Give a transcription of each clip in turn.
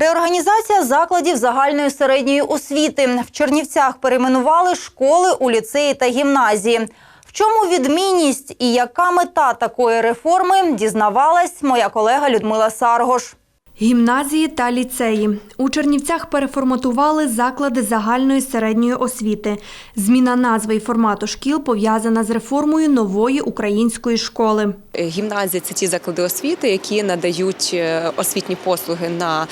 Реорганізація закладів загальної середньої освіти. В Чернівцях перейменували школи у ліцеї та гімназії. В чому відмінність і яка мета такої реформи, дізнавалась моя колега Людмила Саргош. Гімназії та ліцеї. У Чернівцях переформатували заклади загальної середньої освіти. Зміна назви і формату шкіл пов'язана з реформою нової української школи. Гімназії це ті заклади освіти, які надають е, освітні послуги на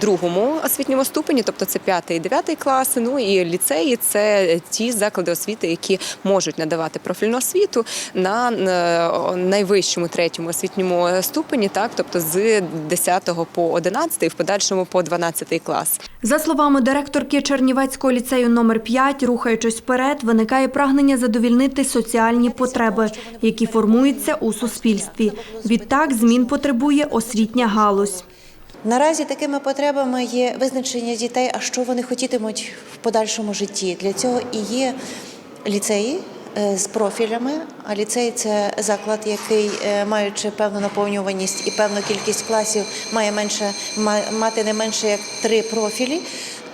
другому освітньому ступені, тобто це 5 і 9 класи. Ну і ліцеї це ті заклади освіти, які можуть надавати профільну освіту на е, найвищому третьому освітньому ступені, так тобто з 10 по 11 і в подальшому по 12 клас. За словами директорки Чернівецького ліцею номер 5 рухаючись вперед, виникає прагнення задовільнити соціальні потреби, які формуються у суспільстві. Відтак змін потребує освітня галузь. Наразі такими потребами є визначення дітей, а що вони хотітимуть в подальшому житті. Для цього і є ліцеї з профілями. А ліцей це заклад, який, е, маючи певну наповнюваність і певну кількість класів, має менше мати не менше як три профілі.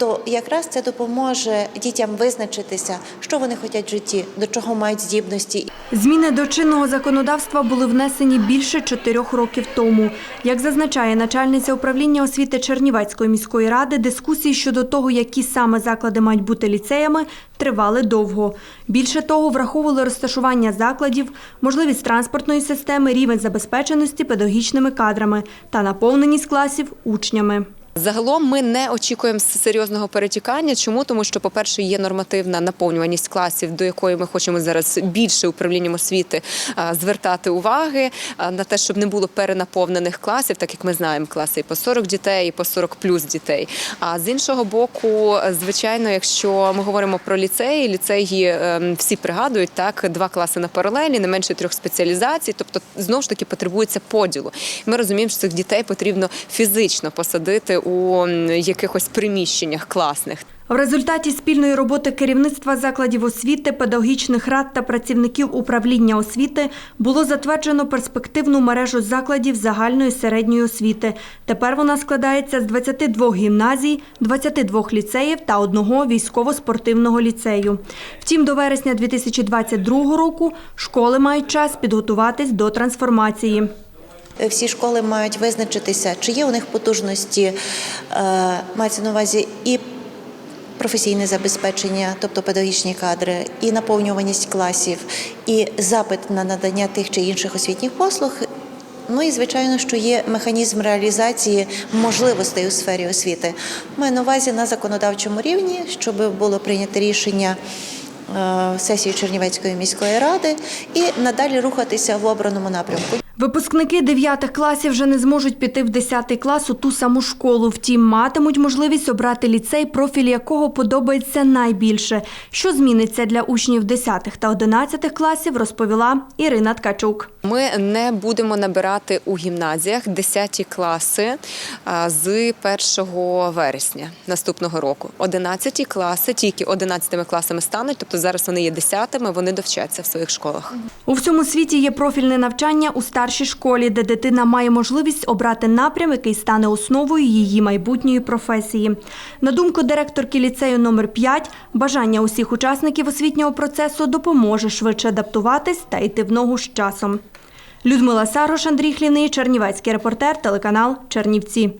То якраз це допоможе дітям визначитися, що вони хочуть в житті, до чого мають здібності Зміни до чинного законодавства були внесені більше чотирьох років тому. Як зазначає начальниця управління освіти Чернівецької міської ради, дискусії щодо того, які саме заклади мають бути ліцеями, тривали довго. Більше того, враховували розташування закладів, можливість транспортної системи, рівень забезпеченості педагогічними кадрами та наповненість класів учнями. Загалом ми не очікуємо серйозного перетікання. Чому тому, що, по-перше, є нормативна наповнюваність класів, до якої ми хочемо зараз більше управлінням освіти звертати уваги на те, щоб не було перенаповнених класів, так як ми знаємо, класи і по 40 дітей, і по 40 плюс дітей. А з іншого боку, звичайно, якщо ми говоримо про ліцеї, ліцеї ем, всі пригадують так, два класи на паралелі, не менше трьох спеціалізацій, тобто знову ж таки потребується поділу. Ми розуміємо, що цих дітей потрібно фізично посадити у якихось приміщеннях класних. В результаті спільної роботи керівництва закладів освіти, педагогічних рад та працівників управління освіти було затверджено перспективну мережу закладів загальної середньої освіти. Тепер вона складається з 22 гімназій, 22 ліцеїв та одного військово-спортивного ліцею. Втім, до вересня 2022 року школи мають час підготуватись до трансформації. Всі школи мають визначитися, чи є у них потужності, е, мається на увазі і професійне забезпечення, тобто педагогічні кадри, і наповнюваність класів, і запит на надання тих чи інших освітніх послуг. Ну і звичайно, що є механізм реалізації можливостей у сфері освіти. Маю на увазі на законодавчому рівні, щоб було прийнято рішення е, сесії Чернівецької міської ради і надалі рухатися в обраному напрямку. Випускники 9 класів вже не зможуть піти в 10 клас у ту саму школу. Втім, матимуть можливість обрати ліцей, профіль якого подобається найбільше. Що зміниться для учнів 10 та 11 класів, розповіла Ірина Ткачук. Ми не будемо набирати у гімназіях 10 класи з 1 вересня наступного року. 11 класи, тільки 11 класами стануть, тобто зараз вони є 10, вони довчаться в своїх школах. У всьому світі є профільне навчання у старшій школі, де дитина має можливість обрати напрям, який стане основою її майбутньої професії. На думку директорки ліцею номер 5 бажання усіх учасників освітнього процесу допоможе швидше адаптуватись та йти в ногу з часом. Людмила Сарош, Андрій Хліний, Чернівецький репортер, телеканал Чернівці.